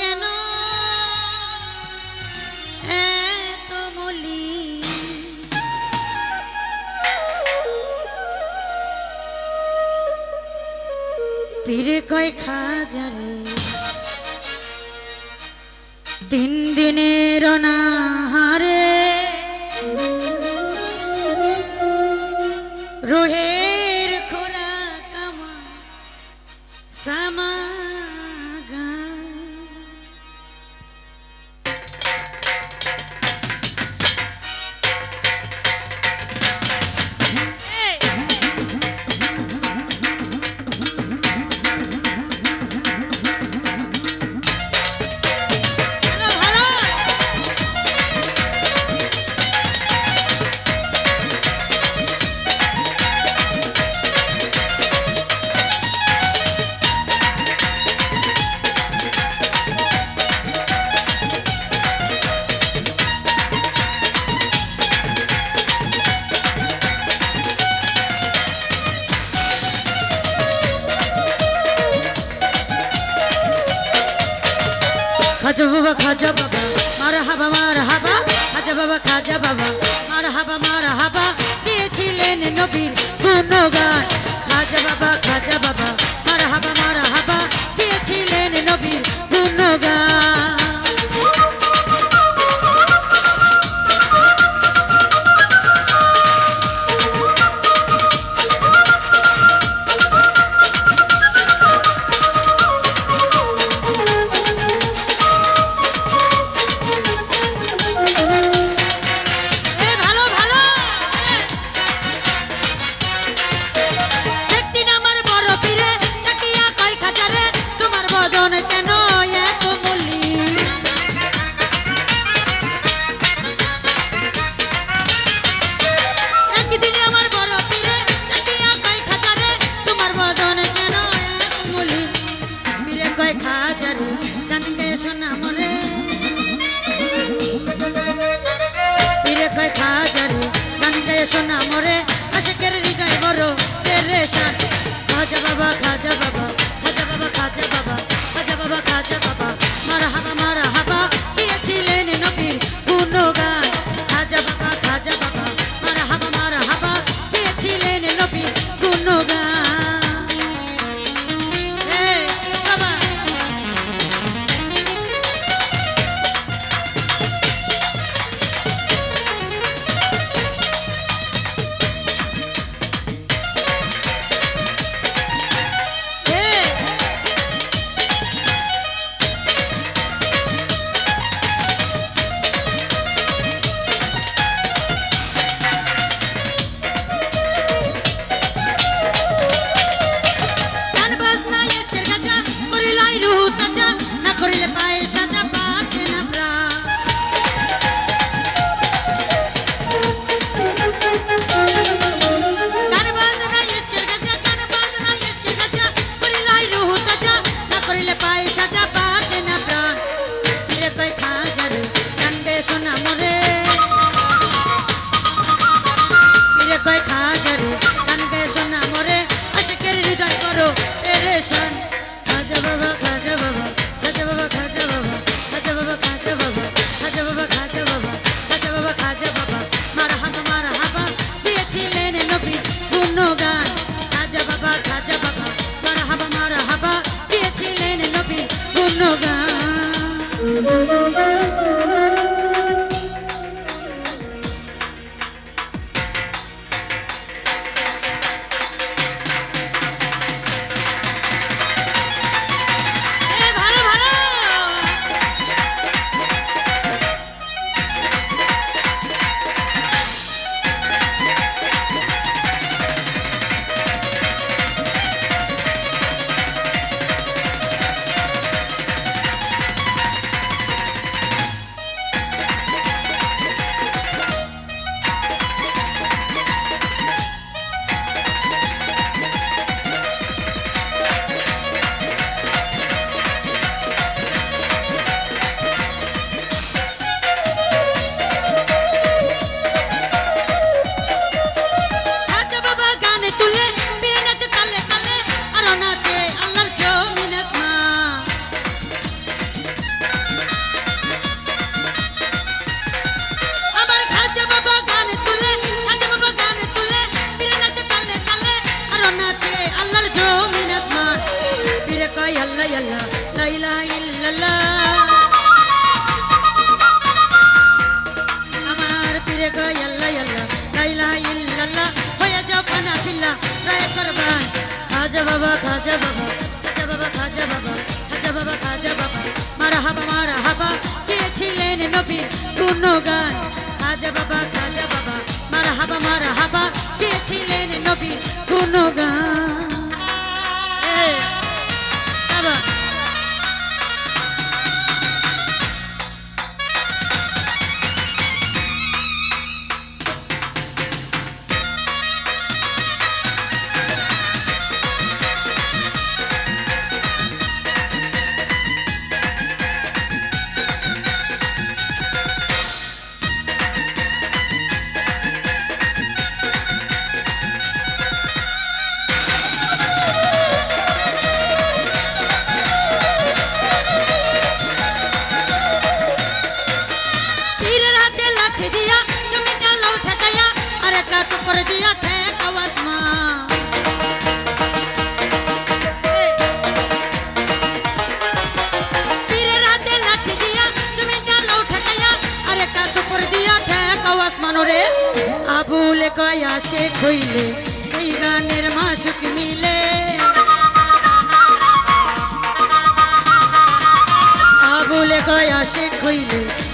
কেন? এত মলি পীরে কয় খাজারে। তিন দিনের অনাহারে খাজা বাবা খাজা বাবা, মার হাবা মার হাবা, খাজা বাবা খাজা বাবা, মার হাবা মার হাবা, দিয়েছিলেন নবীর গুণগান। খাজা বাবা খাজা বাবা, মার হাবা মার হাবা, দিয়েছিলেন নবীর গুণগান। সোনা মোরে আশেকের হৃদয় বড় রে শান খাজা বাবা খাজা পূর্ণ গান। খাজা বাবা ঢাকায় আসে খইলে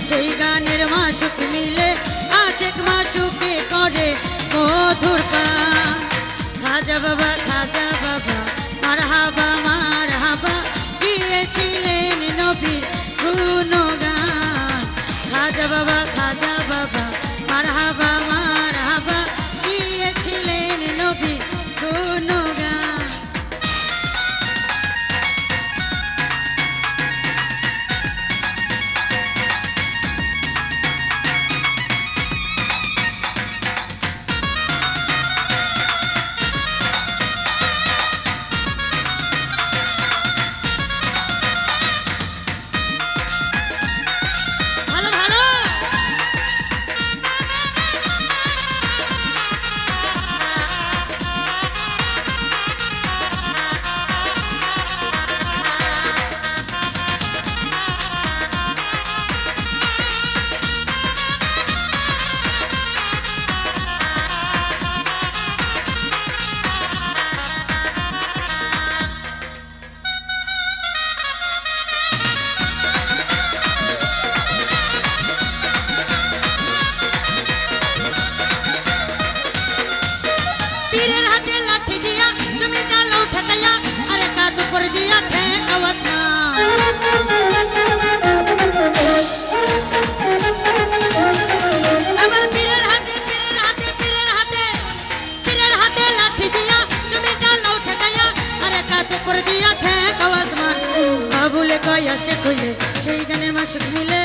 আশেক হইলে সেই গানের মাসুক মিলে।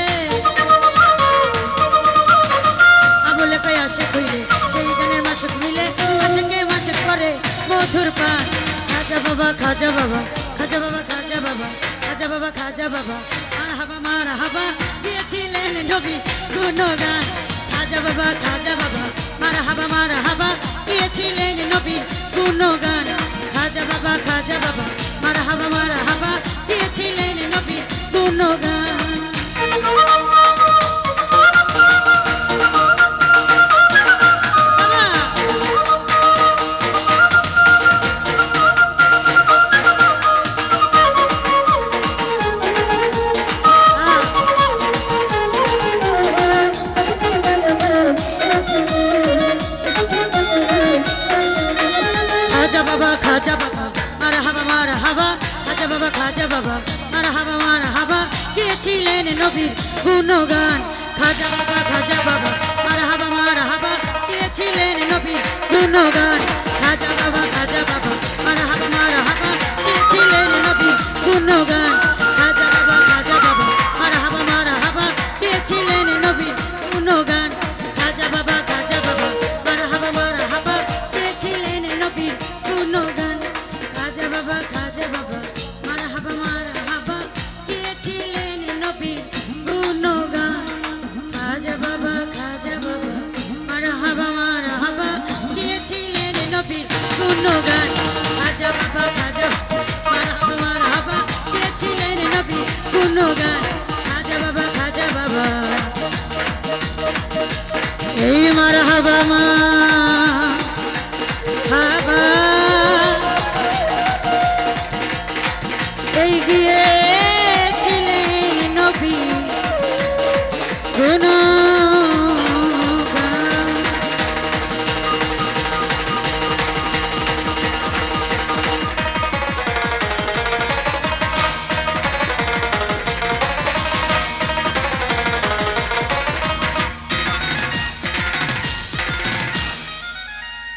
আবুলে পাই আশেক হইলে সেই গানের মাসুক মিলে। আশেকে মাসুক করে মধুর পা খাজা বাবা খাজা বাবা খাজা বাবা খাজা বাবা খাজা বাবা খাজা বাবা। আর হাবা মার হাবা দিয়েছিলেন নবী গুণগান। খাজা বাবা খাজা বাবা মার হাবা মার হাবা দিয়েছিলেন নবী গুণগান। খাজা বাবা খাজা বাবা মার হাবা মার হাবা গেয়েছিলেন নবী গুণগান গাইছিলেন নবীর গুণগান। খাজা বাবা খাজা বাবা মারহাবা মারহাবা গেয়েছিলেন নবীর গুণগান। কখনো